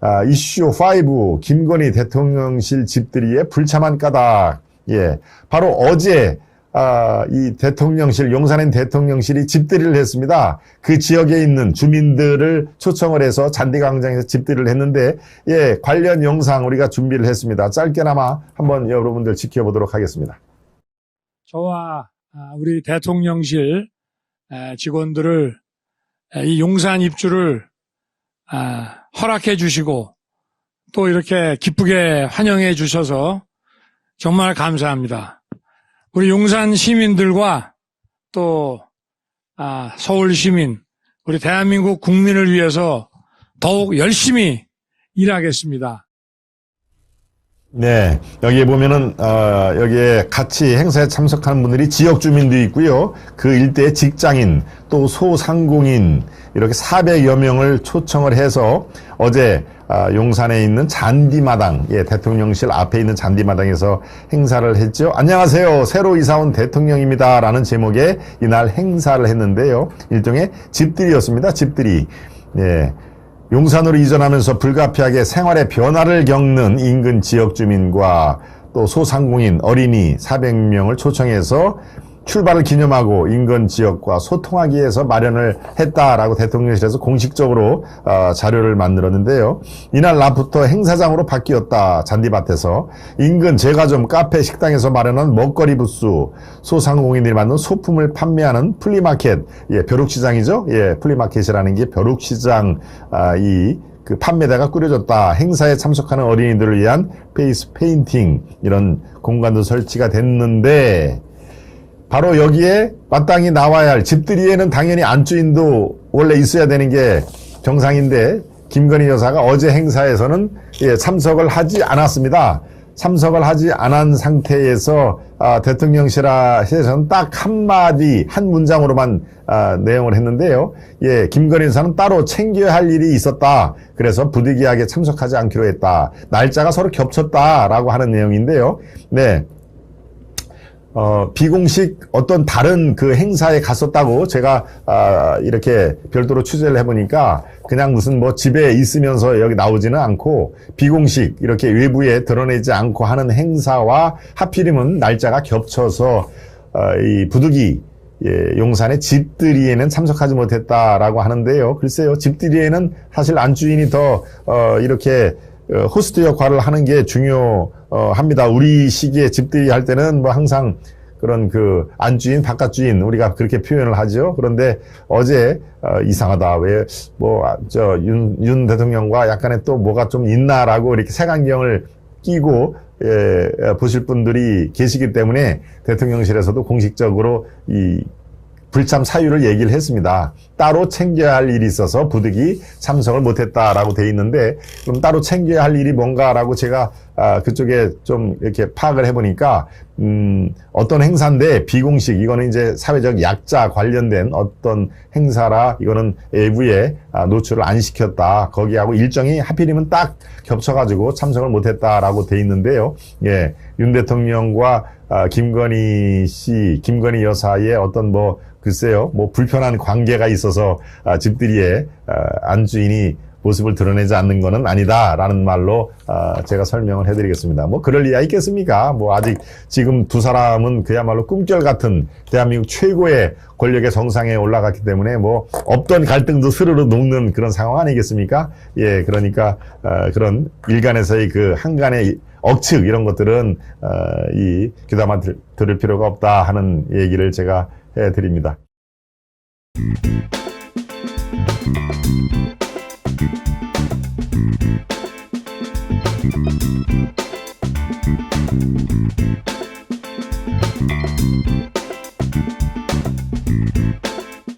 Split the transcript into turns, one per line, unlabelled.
아, 이슈 5 김건희 대통령실 집들이의 불참한 까닭. 예. 바로 어제 아, 이 대통령실 용산엔 대통령실이 집들이를 했습니다. 그 지역에 있는 주민들을 초청을 해서 잔디광장에서 집들이를 했는데 예, 관련 영상 우리가 준비를 했습니다. 짧게나마 한번 여러분들 지켜보도록 하겠습니다.
저와 아, 우리 대통령실 에, 직원들을 에, 이 용산 입주를 아, 허락해 주시고 또 이렇게 기쁘게 환영해 주셔서 정말 감사합니다. 우리 용산 시민들과 또 아, 서울 시민, 우리 대한민국 국민을 위해서 더욱 열심히 일하겠습니다.
네, 여기에 보면은 어, 여기에 같이 행사에 참석하는 분들이 지역 주민도 있고요. 그 일대의 직장인 또 소상공인 이렇게 400여 명을 초청을 해서 어제 아, 용산에 있는 잔디마당, 예, 대통령실 앞에 있는 잔디마당에서 행사를 했죠. 안녕하세요. 새로 이사 온 대통령입니다. 라는 제목의 이날 행사를 했는데요. 일종의 집들이였습니다. 집들이. 예. 용산으로 이전하면서 불가피하게 생활의 변화를 겪는 인근 지역 주민과 또 소상공인, 어린이 400명을 초청해서 출발을 기념하고 인근 지역과 소통하기 위해서 마련을 했다라고 대통령실에서 공식적으로 어, 자료를 만들었는데요. 이날 낮부터 행사장으로 바뀌었다. 잔디밭에서 인근 제과점, 카페, 식당에서 마련한 먹거리 부스, 소상공인들이 만든 소품을 판매하는 플리마켓, 예, 벼룩시장이죠. 예, 플리마켓이라는 게 벼룩시장 아, 이그 판매대가 꾸려졌다. 행사에 참석하는 어린이들을 위한 페이스 페인팅 이런 공간도 설치가 됐는데 바로 여기에 마땅히 나와야 할 집들이에는 당연히 안주인도 원래 있어야 되는 게 정상인데 김건희 여사가 어제 행사에서는 예, 참석을 하지 않았습니다. 참석을 하지 않은 상태에서 아, 대통령실에서는 딱 한마디 한 문장으로만 아, 내용을 했는데요. 예, 김건희 여사는 따로 챙겨야 할 일이 있었다. 그래서 부득이하게 참석하지 않기로 했다. 날짜가 서로 겹쳤다라고 하는 내용인데요. 네. 어, 비공식 어떤 다른 그 행사에 갔었다고 제가 아, 이렇게 별도로 취재를 해보니까 그냥 무슨 뭐 집에 있으면서 여기 나오지는 않고 비공식 이렇게 외부에 드러내지 않고 하는 행사와 하필이면 날짜가 겹쳐서 어, 이 부득이 예, 용산의 집들이에는 참석하지 못했다라고 하는데요. 글쎄요, 집들이에는 사실 안주인이 더 어, 이렇게 어, 호스트 역할을 하는 게 중요합니다. 우리 시기에 집들이 할 때는 뭐 항상 그런 그 안주인, 바깥주인 우리가 그렇게 표현을 하죠. 그런데 어제 어, 이상하다. 왜 뭐 저 윤 윤 대통령과 약간의 또 뭐가 좀 있나라고 이렇게 색안경을 끼고 예, 보실 분들이 계시기 때문에 대통령실에서도 공식적으로 이 불참 사유를 얘기를 했습니다. 따로 챙겨야 할 일이 있어서 부득이 참석을 못했다라고 돼 있는데 그럼 따로 챙겨야 할 일이 뭔가라고 제가 아, 그쪽에 좀 이렇게 파악을 해보니까 음, 어떤 행사인데 비공식 이거는 이제 사회적 약자 관련된 어떤 행사라 이거는 외부에 아, 노출을 안 시켰다 거기하고 일정이 하필이면 딱 겹쳐가지고 참석을 못했다라고 돼 있는데요. 예, 윤 대통령과 아, 김건희 씨, 김건희 여사의 어떤 뭐 글쎄요, 뭐 불편한 관계가 있어서 아, 집들이에 아, 안주인이 모습을 드러내지 않는 것은 아니다라는 말로 아, 제가 설명을 해드리겠습니다. 뭐 그럴 리야 있겠습니까? 뭐 아직 지금 두 사람은 그야말로 꿈결 같은 대한민국 최고의 권력의 정상에 올라갔기 때문에 뭐 없던 갈등도 스르르 녹는 그런 상황 아니겠습니까? 예, 그러니까 어, 그런 일간에서의 그 한간의 억측 이런 것들은 어, 이 귀담아 들, 들을 필요가 없다 하는 얘기를 제가 해드립니다.